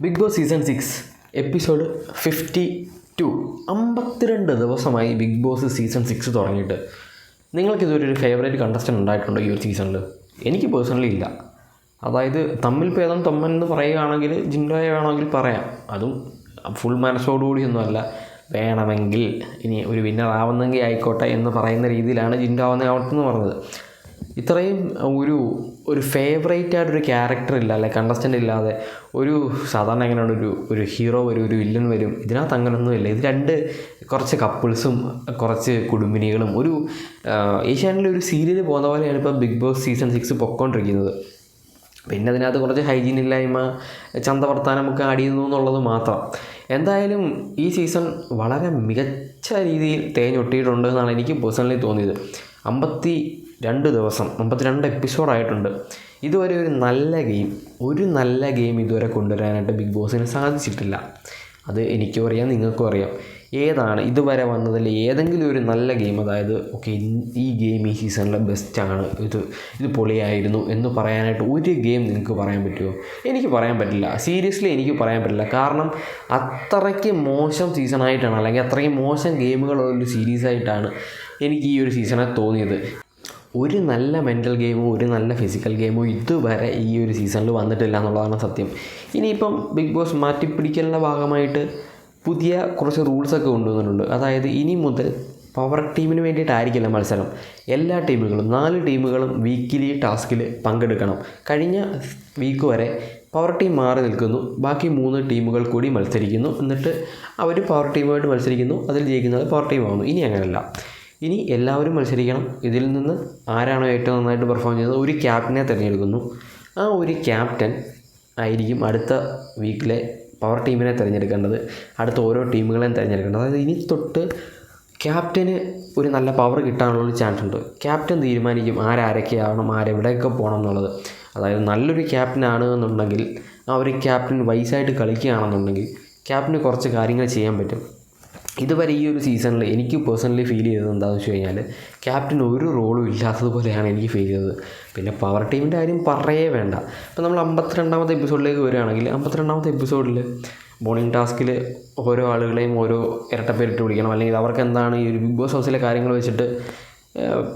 Bigg Boss season six episode fifty two. അമ്പത്തിരണ്ട് ദിവസമായി big Boss season six തുടങ്ങിയിട്ട്. നിങ്ങൾക്ക് ഇതുവരെ ഒരു ഫേവറേറ്റ് കണ്ടസ്റ്റന്റ് ഉണ്ടായിട്ടുണ്ടോ ഈ ഒരു സീസണിൽ എനിക്ക് പേഴ്സണലി ഇല്ല. അതായത് തമ്മിൽ ഭേദം തമ്മൻ എന്ന് പറയുകയാണെങ്കിൽ ജിൻഡോയെ വേണമെങ്കിൽ പറയാം. അതും ഫുൾ മനസ്സോടുകൂടിയൊന്നുമല്ല. വേണമെങ്കിൽ ഇനി ഒരു വിന്നർ ആവുന്നെങ്കിൽ ആയിക്കോട്ടെ എന്ന് പറയുന്ന രീതിയിലാണ് ജിൻഡോ ആവുന്ന ആവട്ടെന്ന് പറഞ്ഞത്. ഇത്രയും ഒരു ഒരു ഫേവറേറ്റ് ആയിട്ടൊരു ക്യാരക്ടർ ഇല്ല അല്ലെ? കണ്ടസ്റ്റന്റ് ഇല്ലാതെ ഒരു സാധാരണ എങ്ങനെയാണ് ഒരു ഒരു ഹീറോ വരും ഒരു വില്ലൻ വരും ഇതിനകത്ത് അങ്ങനെയൊന്നുമില്ല ഇത് രണ്ട് കുറച്ച് കപ്പിൾസും കുറച്ച് കുടുംബിനികളും ഒരു ഏഷ്യാനിലെ ഒരു സീരിയൽ പോകുന്ന പോലെയാണ് ഇപ്പോൾ ബിഗ് ബോസ് സീസൺ സിക്സ് പൊക്കോണ്ടിരിക്കുന്നത്. പിന്നെ അതിനകത്ത് കുറച്ച് ഹൈജീൻ ഇല്ലായ്മ ചന്തവർത്താനമൊക്കെ ആഡ് ചെയ്യുന്നു എന്നുള്ളത് മാത്രം. എന്തായാലും ഈ സീസൺ വളരെ മികച്ച രീതിയിൽ തേഞ്ഞൊട്ടിയിട്ടുണ്ട് എന്നാണ് എനിക്ക് പേഴ്സണലി തോന്നിയത്. അമ്പത്തി രണ്ട് ദിവസം മുപ്പത്തിരണ്ട് എപ്പിസോഡായിട്ടുണ്ട് ഇതുവരെ ഒരു നല്ല ഗെയിം ഒരു നല്ല ഗെയിം ഇതുവരെ കൊണ്ടുവരാനായിട്ട് ബിഗ് ബോസിന് സാധിച്ചിട്ടില്ല. അത് എനിക്കും അറിയാം നിങ്ങൾക്കും അറിയാം. ഏതാണ് ഇതുവരെ വന്നതിൽ ഏതെങ്കിലും ഒരു നല്ല ഗെയിം അതായത് ഓക്കെ ഈ ഗെയിം ഈ സീസണിലെ ബെസ്റ്റാണ് ഇത് ഇത് പൊളിയായിരുന്നു എന്ന് പറയാനായിട്ട് ഒരു ഗെയിം നിങ്ങൾക്ക് പറയാൻ പറ്റുമോ? എനിക്ക് പറയാൻ പറ്റില്ല. സീരിയസ്ലി എനിക്ക് പറയാൻ പറ്റില്ല. കാരണം അത്രയ്ക്ക് മോശം സീസണായിട്ടാണ് അല്ലെങ്കിൽ അത്രയും മോശം ഗെയിമുകളുള്ള ഒരു സീരീസായിട്ടാണ് എനിക്ക് ഈ ഒരു സീസണെ തോന്നിയത്. ഒരു നല്ല മെന്റൽ ഗെയിമോ ഒരു നല്ല ഫിസിക്കൽ ഗെയിമോ ഇതുവരെ ഈ ഒരു സീസണിൽ വന്നിട്ടില്ല എന്നുള്ളതാണ് സത്യം. ഇനിയിപ്പം ബിഗ് ബോസ് മാറ്റിപ്പിടിക്കലിന്റെ ഭാഗമായിട്ട് പുതിയ കുറച്ച് റൂൾസൊക്കെ കൊണ്ടുവന്നിട്ടുണ്ട്. അതായത് ഇനി മുതൽ പവർ ടീമിന് വേണ്ടിയിട്ടായിരിക്കില്ല മത്സരം. എല്ലാ ടീമുകളും നാല് ടീമുകളും വീക്കിലി ടാസ്കിൽ പങ്കെടുക്കണം. കഴിഞ്ഞ വീക്ക് വരെ പവർ ടീം മാറി നിൽക്കുന്നു. ബാക്കി മൂന്ന് ടീമുകൾ കൂടി മത്സരിക്കുന്നു. എന്നിട്ട് അവർ പവർ ടീമുമായിട്ട് മത്സരിക്കുന്നു. അതിൽ ജയിക്കുന്നത് പവർ ടീമാവുന്നു ഇനി അങ്ങനെയല്ല. ഇനി എല്ലാവരും മത്സരിക്കണം. ഇതിൽ നിന്ന് ആരാണോ ഏറ്റവും നന്നായിട്ട് പെർഫോം ചെയ്തത്? ഒരു ക്യാപ്റ്റനെ തിരഞ്ഞെടുക്കുന്നു ആ ഒരു ക്യാപ്റ്റൻ ആയിരിക്കും അടുത്ത വീക്കിലെ പവർ ടീമിനെ തിരഞ്ഞെടുക്കേണ്ടത്. അടുത്ത ഓരോ ടീമുകളെയും തിരഞ്ഞെടുക്കേണ്ടത്. അതായത് ഇനി തൊട്ട് ക്യാപ്റ്റന് ഒരു നല്ല പവർ കിട്ടാനുള്ള ഒരു ചാൻസ് ഉണ്ട്. ക്യാപ്റ്റൻ തീരുമാനിക്കും ആരാരൊക്കെ ആവണം ആരെവിടെയൊക്കെ പോകണം എന്നുള്ളത്. അതായത് നല്ലൊരു ക്യാപ്റ്റനാണ് എന്നുണ്ടെങ്കിൽ ആ ഒരു ക്യാപ്റ്റൻ വൈസായിട്ട് കളിക്കുകയാണെന്നുണ്ടെങ്കിൽ ക്യാപ്റ്റന് കുറച്ച് കാര്യങ്ങൾ ചെയ്യാൻ പറ്റും. ഇതുവരെ ഈ ഒരു സീസണിൽ എനിക്ക് പേഴ്സണലി ഫീൽ ചെയ്തത് എന്താണെന്ന് വെച്ച് കഴിഞ്ഞാൽ ക്യാപ്റ്റൻ ഒരു റോളും ഇല്ലാത്തതുപോലെയാണ് എനിക്ക് ഫീൽ ചെയ്തത്. പിന്നെ പവർ ടീമിന്റെ കാര്യം പറയേ വേണ്ട. ഇപ്പം നമ്മൾ അമ്പത്തിരണ്ടാമത്തെ എപ്പിസോഡിലേക്ക് വരികയാണെങ്കിൽ അമ്പത്തിരണ്ടാമത്തെ എപ്പിസോഡിൽ മോർണിംഗ് ടാസ്കിൽ ഓരോ ആളുകളെയും ഓരോ ഇരട്ടപ്പേരിട്ട് വിളിക്കണം. അല്ലെങ്കിൽ അവർക്ക് എന്താണ് ഈ ഒരു ബിഗ് ബോസ് ഹൗസിലെ കാര്യങ്ങൾ വെച്ചിട്ട്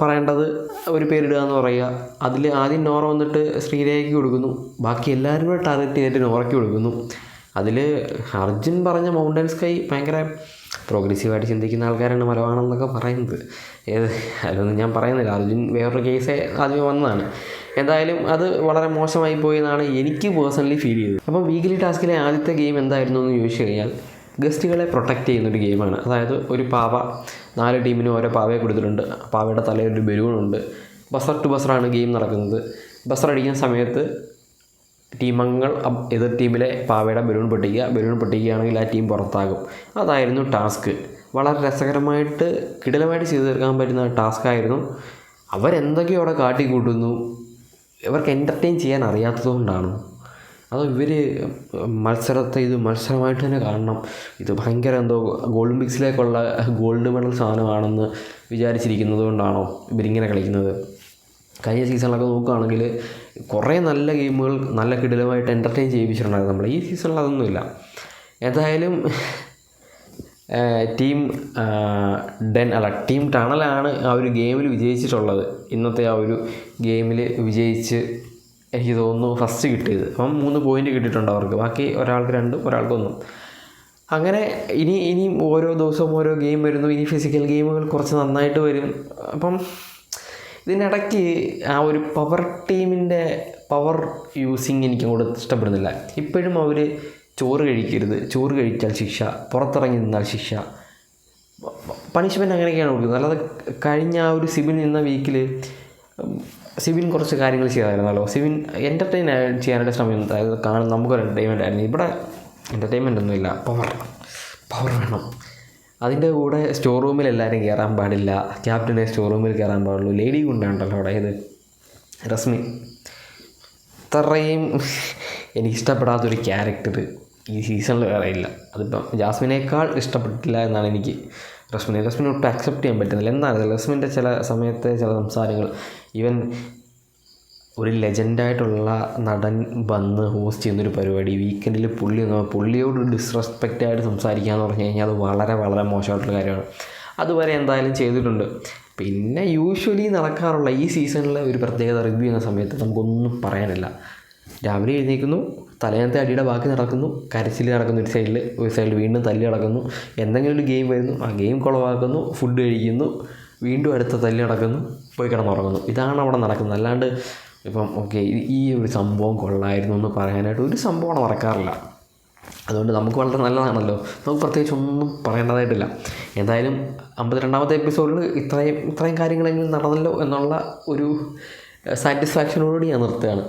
പറയേണ്ടത് ഒരു പേരിടുക എന്ന് പറയുക. അതിൽ ആദ്യം നോറ വന്നിട്ട് ശ്രീരേഖയ്ക്ക് കൊടുക്കുന്നു. ബാക്കി എല്ലാവരും കൂടെ ടാർഗറ്റ് ചെയ്തിട്ട് നോറയ്ക്ക് കൊടുക്കുന്നു. അതിൽ അർജുൻ പറഞ്ഞ മൗണ്ടൻ സ്കൈ ഭയങ്കര പ്രോഗ്രസീവായിട്ട് ചിന്തിക്കുന്ന ആൾക്കാരാണ് മലവാണെന്നൊക്കെ പറയുന്നത്. ഏത് അതിലൊന്നും ഞാൻ പറയുന്നില്ല. അർജുൻ വേറൊരു കേസേ ആദ്യമേ വന്നതാണ്. എന്തായാലും അത് വളരെ മോശമായി പോയി എന്നാണ് എനിക്ക് പേഴ്സണലി ഫീൽ ചെയ്തത്. അപ്പോൾ വീക്കിലി ടാസ്കിലെ ആദ്യത്തെ ഗെയിം എന്തായിരുന്നു എന്ന് ചോദിച്ചു കഴിഞ്ഞാൽ ഗസ്റ്റുകളെ പ്രൊട്ടക്റ്റ് ചെയ്യുന്നൊരു ഗെയിമാണ്. അതായത് ഒരു പാവ നാല് ടീമിന് ഓരോ പാവയെ കൊടുത്തിട്ടുണ്ട്. പാവയുടെ തലയിൽ ഒരു ബലൂണുണ്ട്. ബസർ ടു ബസറാണ് ഗെയിം നടക്കുന്നത്. ബസർ അടിക്കുന്ന സമയത്ത് ടീമംഗങ്ങൾ എതിർ ടീമിലെ പാവയുടെ ബലൂൺ പൊട്ടിക്കുക ബലൂൺ പൊട്ടിക്കുകയാണെങ്കിൽ ആ ടീം പുറത്താകും. അതായിരുന്നു ടാസ്ക്. വളരെ രസകരമായിട്ട് കിടിലമായിട്ട് ചെയ്തു തീർക്കാൻ പറ്റുന്ന ടാസ്ക് ആയിരുന്നു. അവരെന്തൊക്കെയോ അവിടെ കാട്ടിക്കൂട്ടുന്നു. ഇവർക്ക് എന്റർടൈൻ ചെയ്യാൻ അറിയാത്തതുകൊണ്ടാണ് അത് ഇവർ മത്സരത്തെ ഇത് മത്സരമായിട്ട് തന്നെ കാണണം. ഇത് ഭയങ്കര എന്തോ ഒളിമ്പിക്സിലേക്കുള്ള ഗോൾഡ് മെഡൽ സാധനമാണെന്ന് വിചാരിച്ചിരിക്കുന്നത് കൊണ്ടാണോ ഇവരിങ്ങനെ കളിക്കുന്നത്? കഴിഞ്ഞ സീസണിലൊക്കെ നോക്കുകയാണെങ്കിൽ കുറേ നല്ല ഗെയിമുകൾ നല്ല കിടിലമായിട്ട് എന്റർടൈൻ ചെയ്യിപ്പിച്ചിട്ടുണ്ടായിരുന്നു നമ്മൾ ഈ സീസണിൽ അതൊന്നുമില്ല. ഏഹ്, ടീം ഡെൻ അല്ല ടീം ടണലാണ് ആ ഒരു ഗെയിമിൽ വിജയിച്ചിട്ടുള്ളത്. ഇന്നത്തെ ആ ഒരു ഗെയിമിൽ വിജയിച്ച് എനിക്ക് തോന്നുന്നു ഫസ്റ്റ് കിട്ടിയത്. അപ്പം മൂന്ന് പോയിന്റ് കിട്ടിയിട്ടുണ്ട് അവർക്ക്. ബാക്കി ഒരാൾക്ക് രണ്ടും ഒരാൾക്ക് ഒന്നും. അങ്ങനെ ഇനി ഇനിയും ഓരോ ദിവസവും ഓരോ ഗെയിം വരുന്നു. ഇനി ഫിസിക്കൽ ഗെയിമുകൾ കുറച്ച് നന്നായിട്ട് വരും. അപ്പം ഇതിനിടയ്ക്ക് ആ ഒരു പവർ ടീമിന്റെ പവർ യൂസിങ് എനിക്ക് കൂടുതൽ ഇഷ്ടപ്പെടുന്നില്ല. ഇപ്പോഴും അവർ ചോറ് കഴിക്കരുത്. ചോറ് കഴിച്ചാൽ ശിക്ഷ പുറത്തിറങ്ങി നിന്നാൽ ശിക്ഷ. പണിഷ്മെന്റ് അങ്ങനെയൊക്കെയാണ് കൊടുക്കുന്നത്. അല്ലാതെ കഴിഞ്ഞ ആ ഒരു സിബിൻ നിന്ന വീക്കിൽ സിബിൻ കുറച്ച് കാര്യങ്ങൾ ചെയ്തായിരുന്നല്ലോ. സിബിൻ എന്റർടൈൻ ചെയ്യാനായിട്ട് ശ്രമിക്കുന്നു അതായത് കാണാൻ നമുക്കൊരു എന്റർടൈൻമെന്റ് ആയിരുന്നു. ഇവിടെ എന്റർടൈൻമെന്റ് ഒന്നുമില്ല. പവർ പവർ വേണം. അതിന്റെ കൂടെ സ്റ്റോർ റൂമിൽ എല്ലാവരും കയറാൻ പാടില്ല. ക്യാപ്റ്റനെ സ്റ്റോർ റൂമിൽ കയറാൻ പാടുള്ളൂ. ലേഡി കൊണ്ടാണ്ടല്ലോ അവിടെ ഇത്. റസ്മി അത്രയും എനിക്കിഷ്ടപ്പെടാത്തൊരു ക്യാരക്ടർ ഈ സീസണിൽ വേറെ ഇല്ല. അതിപ്പം ജാസ്മിനേക്കാൾ ഇഷ്ടപ്പെട്ടില്ല എന്നാണ് എനിക്ക്. റസ്മിനെ റസ്മിനെ ഒട്ടും അക്സെപ്റ്റ് ചെയ്യാൻ പറ്റുന്നില്ല. എന്താണ്? റസ്മിന്റെ ചില സമയത്തെ ചില സംസാരങ്ങൾ. ഈവൻ ഒരു ലെജൻഡായിട്ടുള്ള നടൻ വന്ന് ഹോസ്റ്റ് ചെയ്യുന്നൊരു പരിപാടി വീക്കെൻഡിൽ പുള്ളി പുള്ളിയോട് ഡിസ്റെസ്പെക്റ്റ് ആയിട്ട് സംസാരിക്കുക എന്ന് പറഞ്ഞു കഴിഞ്ഞാൽ അത് വളരെ വളരെ മോശമായിട്ടുള്ള കാര്യമാണ്. അതുവരെ എന്തായാലും ചെയ്തിട്ടുണ്ട്. പിന്നെ യൂഷ്വലി നടക്കാറുള്ള ഈ സീസണിലെ ഒരു പ്രത്യേകത റിവ്യൂ ചെയ്യുന്ന സമയത്ത് നമുക്കൊന്നും പറയാനില്ല. രാവിലെ എഴുന്നേൽക്കുന്നു തലേന്നത്തെ അടിയുടെ ബാക്കി നടക്കുന്നു കരച്ചിൽ നടക്കുന്നു ഒരു സൈഡിൽ ഒരു സൈഡിൽ വീണ്ടും തല്ലി നടക്കുന്നു എന്തെങ്കിലും ഒരു ഗെയിം വരുന്നു ആ ഗെയിം കുളവാക്കുന്നു ഫുഡ് കഴിക്കുന്നു വീണ്ടും അടുത്ത തല്ലി നടക്കുന്നു പോയി കിടന്നുറങ്ങുന്നു. ഇതാണ് അവിടെ നടക്കുന്നത്. അല്ലാണ്ട് ഇപ്പം ഓക്കെ ഈ ഒരു സംഭവം കൊള്ളായിരുന്നു എന്ന് പറയാനായിട്ട് ഒരു സംഭവം മറക്കാറില്ല. അതുകൊണ്ട് നമുക്ക് വളരെ നല്ലതാണല്ലോ. നമുക്ക് പ്രത്യേകിച്ച് ഒന്നും പറയേണ്ടതായിട്ടില്ല. എന്തായാലും അമ്പത്തിരണ്ടാമത്തെ എപ്പിസോഡിൽ ഇത്രയും ഇത്രയും കാര്യങ്ങളെങ്കിലും നടന്നല്ലോ എന്നുള്ള ഒരു സാറ്റിസ്ഫാക്ഷനോടുകൂടി ഞാൻ നിർത്തുകയാണ്.